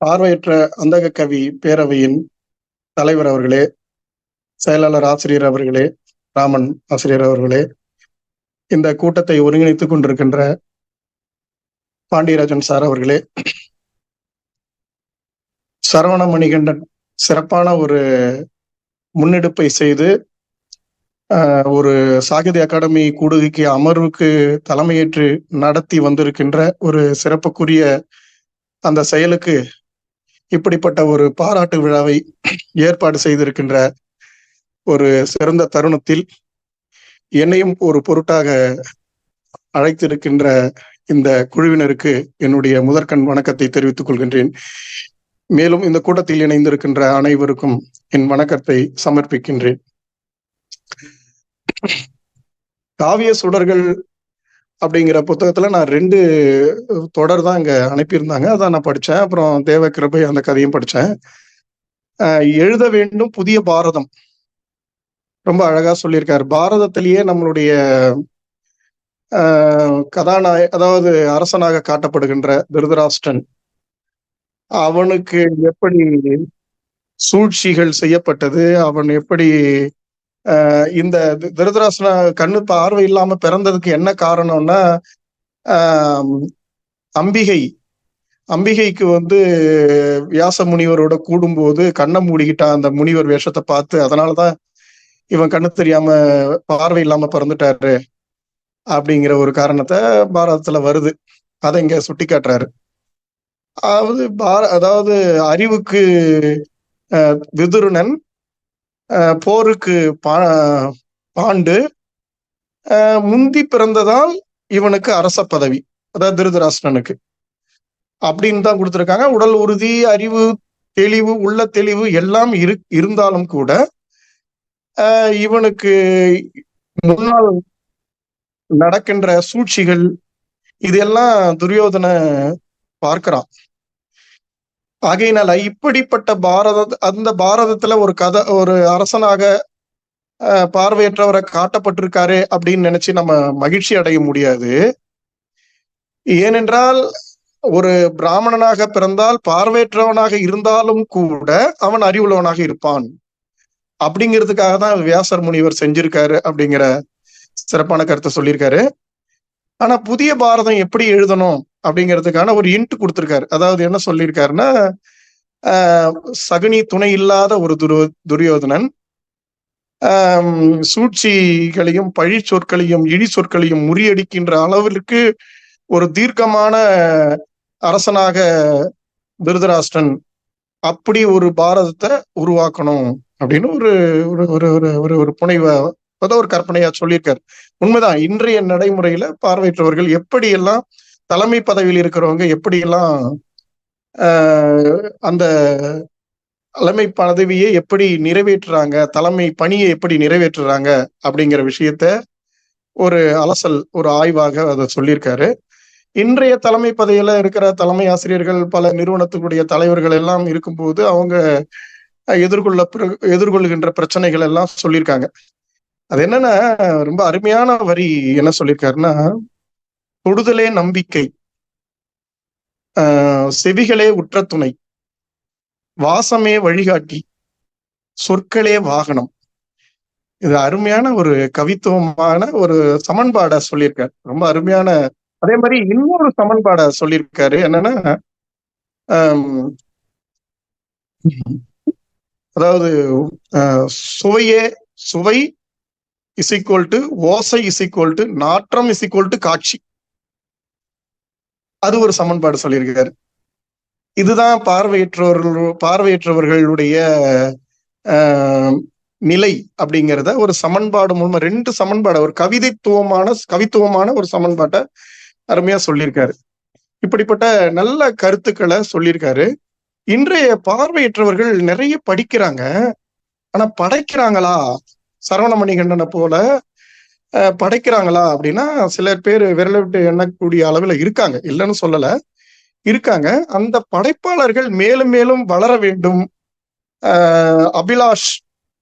பார்வையற்ற அந்தக கவி பேரவையின் தலைவர் அவர்களே செயலாளர் ஆசிரியர் அவர்களே ராமன் ஆசிரியர் அவர்களே இந்த கூட்டத்தை ஒருங்கிணைத்துக் கொண்டிருக்கின்ற பாண்டியராஜன் சார் அவர்களே சரவண மணிகண்டன் சிறப்பான ஒரு முன்னெடுப்பை செய்து ஒரு சாகித்ய அகாடமி கூடுகைக்கு அமர்வுக்கு தலைமையேற்று நடத்தி வந்திருக்கின்ற ஒரு சிறப்புக்குரிய அந்த செயலுக்கு இப்படிப்பட்ட ஒரு பாராட்டு விழாவை ஏற்பாடு செய்திருக்கின்ற ஒரு சிறந்த தருணத்தில் என்னையும் ஒரு பொருட்டாக அழைத்திருக்கின்ற இந்த குழுவினருக்கு என்னுடைய முதற்கண் வணக்கத்தை தெரிவித்துக் கொள்கின்றேன். மேலும் இந்த கூட்டத்தில் இணைந்திருக்கின்ற அனைவருக்கும் என் வணக்கத்தை சமர்ப்பிக்கின்றேன். காவிய சுடர்கள் அப்படிங்கிற புத்தகத்துல நான் ரெண்டு தொடர் தான் இங்க அனுப்பியிருந்தாங்க. அதான் நான் படித்தேன் அப்புறம் தேவ கிருபை அந்த கதையும் படித்தேன் எழுத வேண்டும் புதிய பாரதம். ரொம்ப அழகா சொல்லியிருக்காரு. பாரதத்திலேயே நம்மளுடைய கதாநாய அதாவது அரசனாக காட்டப்படுகின்ற திருதராஷ்டன் அவனுக்கு எப்படி சூழ்ச்சிகள் செய்யப்பட்டது அவன் எப்படி இந்த திருதராசன கண்ணு பார்வை இல்லாம பிறந்ததுக்கு என்ன காரணம்னா அம்பிகை. அம்பிகைக்கு வந்து வியாச முனிவரோட கூடும்போது கண்ணை மூடிக்கிட்டான் அந்த முனிவர் வேஷத்தை பார்த்து அதனாலதான் இவன் கண்ணு தெரியாம பார்வை இல்லாம பிறந்துட்டாரு அப்படிங்கிற ஒரு காரணத்தை பாரதத்துல வருது. அதை இங்க சுட்டி காட்டுறாரு அதாவது பார அதாவது அறிவுக்கு விதுருணன் போருக்கு பா பாண்டு முந்தி பிறந்ததால் இவனுக்கு அரச பதவி அதாவது திருதராஷ்டனுக்கு அப்படின்னு தான் கொடுத்துருக்காங்க. உடல் உறுதி அறிவு தெளிவு உள்ள தெளிவு எல்லாம் இரு இருந்தாலும் கூட இவனுக்கு முன்னால் நடக்கின்ற சூழ்ச்சிகள் இதெல்லாம் துரியோதன பார்க்கிறான். ஆகையினால இப்படிப்பட்ட பாரத அந்த பாரதத்துல ஒரு கதை ஒரு அரசனாக பார்வையற்றவரை காட்டப்பட்டிருக்காரு அப்படின்னு நினைச்சு நம்ம மகிழ்ச்சி அடைய முடியாது. ஏனென்றால் ஒரு பிராமணனாக பிறந்தால் பார்வையற்றவனாக இருந்தாலும் கூட அவன் அறிவுள்ளவனாக இருப்பான். அப்படிங்கிறதுக்காக தான் வியாசர் முனிவர் செஞ்சிருக்காரு அப்படிங்கிற சிறப்பான கருத்தை சொல்லியிருக்காரு. ஆனா புதிய பாரதம் எப்படி எழுதணும் அப்படிங்கிறதுக்கான ஒரு இன்ட் கொடுத்திருக்காரு. அதாவது என்ன சொல்லியிருக்காருன்னா சகுனி துணை இல்லாத ஒரு துரு துரியோதனன் சூழ்ச்சிகளையும் பழி சொற்களையும் இழி சொற்களையும் முறியடிக்கின்ற அளவிற்கு ஒரு தீர்க்கமான அரசனாக திருதராஷ்டிரன் அப்படி ஒரு பாரதத்தை உருவாக்கணும் அப்படின்னு ஒரு ஒரு ஒரு ஒரு ஒரு புனைவை ஒரு கற்பனையா சொல்லியிருக்காரு. உண்மைதான் இன்றைய நடைமுறையில பார்வையற்றவர்கள் எப்படியெல்லாம் தலைமை பதவியில் இருக்கிறவங்க எப்படியெல்லாம் அந்த தலைமை பதவியை எப்படி நிறைவேற்றுறாங்க தலைமை பணியை எப்படி நிறைவேற்றுறாங்க அப்படிங்கிற விஷயத்த ஒரு அலசல் ஒரு ஆய்வாக அதை சொல்லியிருக்காரு. இன்றைய தலைமை பதவியில இருக்கிற தலைமை ஆசிரியர்கள் பல நிறுவனத்தினுடைய தலைவர்கள் எல்லாம் இருக்கும்போது அவங்க எதிர்கொள்ள எதிர்கொள்கின்ற பிரச்சனைகள் எல்லாம் சொல்லியிருக்காங்க. அது என்னன்னா ரொம்ப அருமையான வரி என்ன சொல்லியிருக்காருன்னா தொடுதலே நம்பிக்கை. செவிகளே உற்ற துணை. வாசமே வழிகாட்டி. சொற்களே வாகனம். இது அருமையான ஒரு கவித்துவமான ஒரு சமன்பாட சொல்லியிருக்காரு ரொம்ப அருமையான அதே மாதிரி இன்னொரு சமன்பாட சொல்லியிருக்காரு என்னன்னா அதாவது சுவையே சுவை இஸ் ஈக்குவல் டு ஓசை இஸ் ஈக்குவல் டு நாற்றம் இஸ் ஈக்குவல் டு காட்சி. அது ஒரு சமன்பாடு சொல்லியிருக்காரு. இதுதான் பார்வையற்றவர்கள் பார்வையற்றவர்களுடைய நிலை அப்படிங்கிறத ஒரு சமன்பாடு மூலமா ரெண்டு சமன்பாடு ஒரு கவிதைத்துவமான கவித்துவமான ஒரு சமன்பாட்டை அருமையா சொல்லியிருக்காரு. இப்படிப்பட்ட நல்ல கருத்துக்களை சொல்லியிருக்காரு. இன்றைய பார்வையற்றவர்கள் நிறைய படிக்கிறாங்க. ஆனா படைக்கிறாங்களா? சரவணமணிகண்டனை போல படைக்கிறாங்களா அப்படின்னா சில பேர் விரல விட்டு எண்ணக்கூடிய அளவில் இருக்காங்க. இல்லைன்னு சொல்லலை. இருக்காங்க. அந்த படைப்பாளர்கள் மேலும் மேலும் வளர வேண்டும். அபிலாஷ்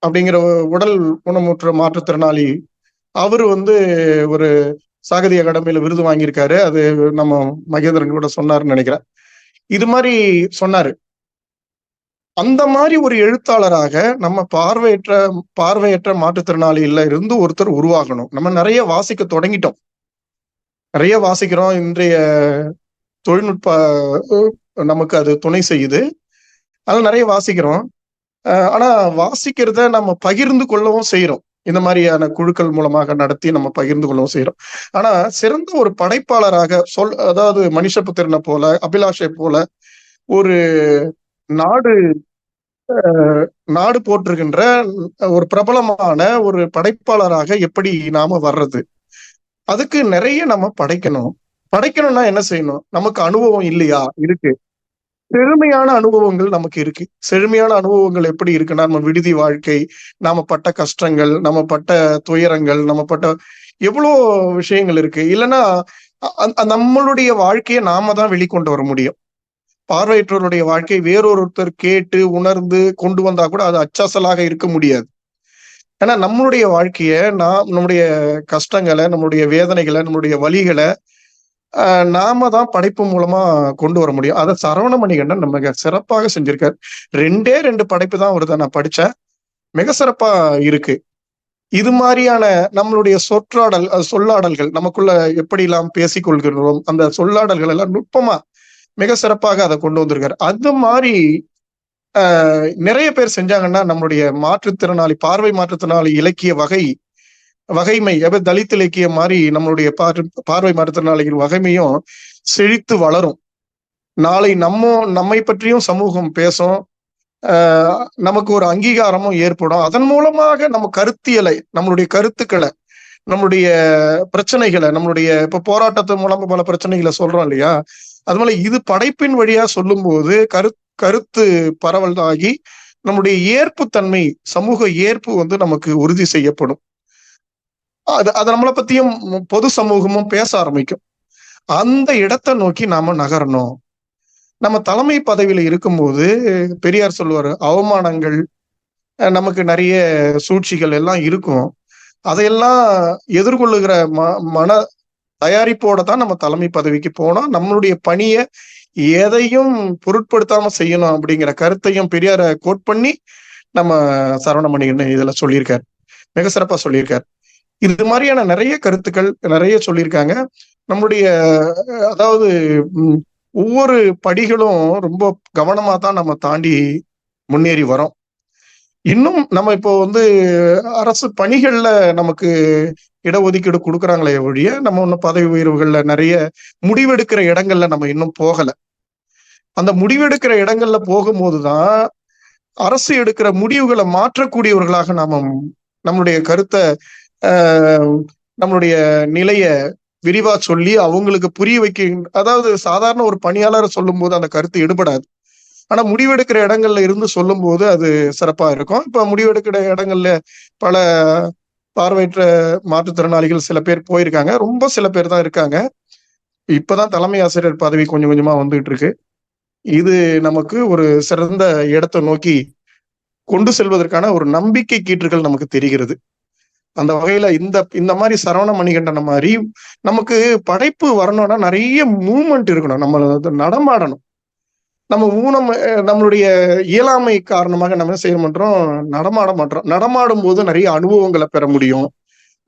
அப்படிங்கிற உடல் ஊனமுற்ற மாற்றுத்திறனாளி அவர் வந்து ஒரு சாகதி அகாடமியில விருது வாங்கியிருக்காரு. அது நம்ம மகேந்திரன் கூட சொன்னாருன்னு நினைக்கிறேன். இது மாதிரி சொன்னாரு. அந்த மாதிரி ஒரு எழுத்தாளராக நம்ம பார்வையற்ற பார்வையற்ற மாற்றுத்திறனாளியில இருந்து ஒருத்தர் உருவாகணும். நம்ம நிறைய வாசிக்க தொடங்கிட்டோம். நிறைய வாசிக்கிறோம். இன்றைய தொழில்நுட்ப நமக்கு அது துணை செய்யுது. அதனால நிறைய வாசிக்கிறோம். ஆனா வாசிக்கிறத நம்ம பகிர்ந்து கொள்ளவும் செய்யறோம் இந்த மாதிரியான குழுக்கள் மூலமாக நடத்தி நம்ம பகிர்ந்து கொள்ளவும் செய்யறோம் ஆனா சிறந்த ஒரு படைப்பாளராக சொல் அதாவது மனுஷபுத்திரனை போல அபிலாஷை போல ஒரு நாடு நாடு போட்டிருக்கின்ற ஒரு பிரபலமான ஒரு படைப்பாளராக எப்படி நாம வர்றது? அதுக்கு நிறைய நம்ம படைக்கணும். படைக்கணும்னா என்ன செய்யணும்? நமக்கு அனுபவம் இல்லையா? இருக்கு. செழுமையான அனுபவங்கள் நமக்கு இருக்கு. செழுமையான அனுபவங்கள் எப்படி இருக்குன்னா நம்ம விடுதி வாழ்க்கை நாம பட்ட கஷ்டங்கள் நம்ம பட்ட துயரங்கள் நம்ம பட்ட எவ்வளோ விஷயங்கள் இருக்கு. இல்லைன்னா நம்மளுடைய வாழ்க்கையை நாம தான் வெளிக்கொண்டு வர முடியும். பார்வையற்றவருடைய வாழ்க்கை வேறொருத்தர் கேட்டு உணர்ந்து கொண்டு வந்தா கூட அது அச்சாசலாக இருக்க முடியாது. ஏன்னா நம்மளுடைய வாழ்க்கைய நாம் நம்முடைய கஷ்டங்களை நம்மளுடைய வேதனைகளை நம்மளுடைய வழிகளை நாம தான் படைப்பு மூலமா கொண்டு வர முடியும். அதை சரவண மணிகண்டன் நம்ம சிறப்பாக செஞ்சிருக்காரு. ரெண்டே ரெண்டு படைப்பு தான் வருது நான் படிச்சேன். மிக சிறப்பா இருக்கு. இது மாதிரியான நம்மளுடைய சொற்றாடல் சொல்லாடல்கள் நமக்குள்ள எப்படிலாம் பேசிக்கொள்கிறோம் அந்த சொல்லாடல்கள் எல்லாம் நுட்பமா மிக சிறப்பாக அதை கொண்டு வந்திருக்காரு. அது மாதிரி ஆஹ் நிறைய பேர் செஞ்சாங்கன்னா நம்மளுடைய மாற்றுத்திறனாளி பார்வை மாற்றுத்திறனாளி இலக்கிய வகை வகைமை எப்ப தலித் இலக்கியம் மாதிரி நம்மளுடைய பார்வை பார்வை மாற்றுத்திறனாளிகள் வகைமையும் செழித்து வளரும். நாளை நம்ம நம்மை பற்றியும் சமூகம் பேசும். ஆஹ் நமக்கு ஒரு அங்கீகாரமும் ஏற்படும். அதன் மூலமாக நம்ம கருத்தியலை நம்மளுடைய கருத்துக்களை நம்மளுடைய பிரச்சனைகளை நம்மளுடைய இப்ப போராட்டத்து மூலமா பல பிரச்சனைகளை சொல்றோம் இல்லையா? அது போல இது படைப்பின் வழியா சொல்லும்போது கரு கருத்து பரவல் ஆகி நம்முடைய ஏற்பு தன்மை சமூக ஏற்பு வந்து நமக்கு உறுதி செய்யப்படும். அது அது நம்மளை பத்தியும் பொது சமூகமும் பேச ஆரம்பிக்கும். அந்த இடத்தை நோக்கி நாம நகரணும். நம்ம தலைமை பதவியில இருக்கும்போது பெரியார் சொல்லுவார் அவமானங்கள் அஹ் நமக்கு நிறைய சூழ்ச்சிகள் எல்லாம் இருக்கும். அதையெல்லாம் எதிர்கொள்ளுகிற ம மன தயாரிப்போட தான் நம்ம தலைமை பதவிக்கு போனோம் நம்மளுடைய பணியை எதையும் பொருட்படுத்தாம செய்யணும் அப்படிங்கிற கருத்தையும் பெரியார கோட் பண்ணி நம்ம சரவணமணிகன் இதுல சொல்லியிருக்காரு. மிக சிறப்பா சொல்லியிருக்காரு. இது மாதிரியான நிறைய கருத்துக்கள் நிறைய சொல்லியிருக்காங்க. நம்முடைய அதாவது ஒவ்வொரு படிகளும் ரொம்ப கவனமா தான் நம்ம தாண்டி முன்னேறி வரோம். இன்னும் நம்ம இப்போ வந்து அரசு பணிகள்ல நமக்கு இடஒதுக்கீடு கொடுக்குறாங்களே ஒழிய நம்ம இன்னும் பதவி உயர்வுகள்ல நிறைய முடிவெடுக்கிற இடங்கள்ல நம்ம இன்னும் போகல. அந்த முடிவெடுக்கிற இடங்கள்ல போகும்போதுதான் அரசு எடுக்கிற முடிவுகளை மாற்றக்கூடியவர்களாக நாம நம்மளுடைய கருத்தை ஆஹ், நம்மளுடைய நிலைய விரிவா சொல்லி அவங்களுக்கு புரிய வைக்க அதாவது சாதாரண ஒரு பணியாளர் சொல்லும் போது அந்த கருத்து எடுபடாது ஆனா முடிவெடுக்கிற இடங்கள்ல இருந்து சொல்லும் போது அது சிறப்பா இருக்கும். இப்ப முடிவெடுக்கிற இடங்கள்ல பல பார்வையற்ற மாற்றுத்திறனாளிகள் சில பேர் போயிருக்காங்க. ரொம்ப சில பேர் தான் இருக்காங்க. இப்பதான் தலைமை ஆசிரியர் பதவி கொஞ்சம் கொஞ்சமா வந்துகிட்டு இருக்கு. இது நமக்கு ஒரு சிறந்த இடத்தை நோக்கி கொண்டு செல்வதற்கான ஒரு நம்பிக்கை கீற்றுகள் நமக்கு தெரிகிறது. அந்த வகையில இந்த இந்த மாதிரி சரவண மணிகண்டன மாதிரி நமக்கு படைப்பு வரணும்னா நிறைய மூமெண்ட் இருக்கணும். நம்ம நடமாடணும். நம்ம ஊனம் நம்மளுடைய இயலாமை காரணமாக நம்ம என்ன செய்ய மாட்டோம்? நடமாட மாட்டோம். நடமாடும் போது நிறைய அனுபவங்களை பெற முடியும்.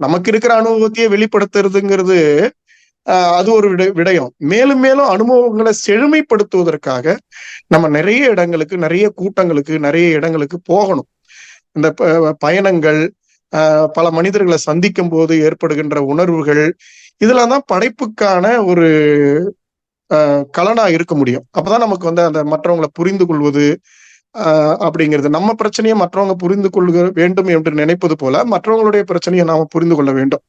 நமக்கு இருக்கிற அனுபவத்தையே வெளிப்படுத்துறதுங்கிறது ஆஹ், அது ஒரு விட விடயம். மேலும் மேலும் அனுபவங்களை செழுமைப்படுத்துவதற்காக நம்ம நிறைய இடங்களுக்கு நிறைய கூட்டங்களுக்கு நிறைய இடங்களுக்கு போகணும். இந்த பயணங்கள் ஆஹ், பல மனிதர்களை சந்திக்கும் போது ஏற்படுகின்ற உணர்வுகள் இதெல்லாம் தான் படைப்புக்கான ஒரு கலனா இருக்க முடியும். அப்பதான் நமக்கு வந்து அந்த மற்றவங்களை புரிந்து கொள்வது ஆஹ், அப்படிங்கிறது. நம்ம பிரச்சனையை மற்றவங்க புரிந்து கொள்க வேண்டும் என்று நினைப்பது போல மற்றவங்களுடைய பிரச்சனையை நாம புரிந்து கொள்ள வேண்டும்.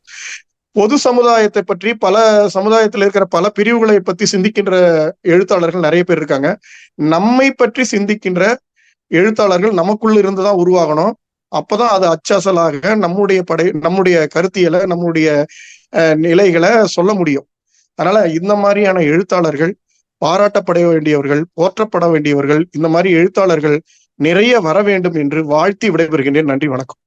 பொது சமுதாயத்தை பற்றி பல சமுதாயத்தில் இருக்கிற பல பிரிவுகளை பத்தி சிந்திக்கின்ற எழுத்தாளர்கள் நிறைய பேர் இருக்காங்க. நம்மை பற்றி சிந்திக்கின்ற எழுத்தாளர்கள் நமக்குள்ள இருந்துதான் உருவாகணும். அப்பதான் அது அச்சாசலாக நம்முடைய படை நம்முடைய கருத்தியலை நம்முடைய அஹ், நிலைகளை சொல்ல முடியும். அதனால இந்த மாதிரியான எழுத்தாளர்கள் பாராட்டப்பட வேண்டியவர்கள் போற்றப்பட வேண்டியவர்கள் இந்த மாதிரி எழுத்தாளர்கள் நிறைய வர வேண்டும் என்று வாழ்த்தி விடைபெறுகின்றேன். நன்றி வணக்கம்.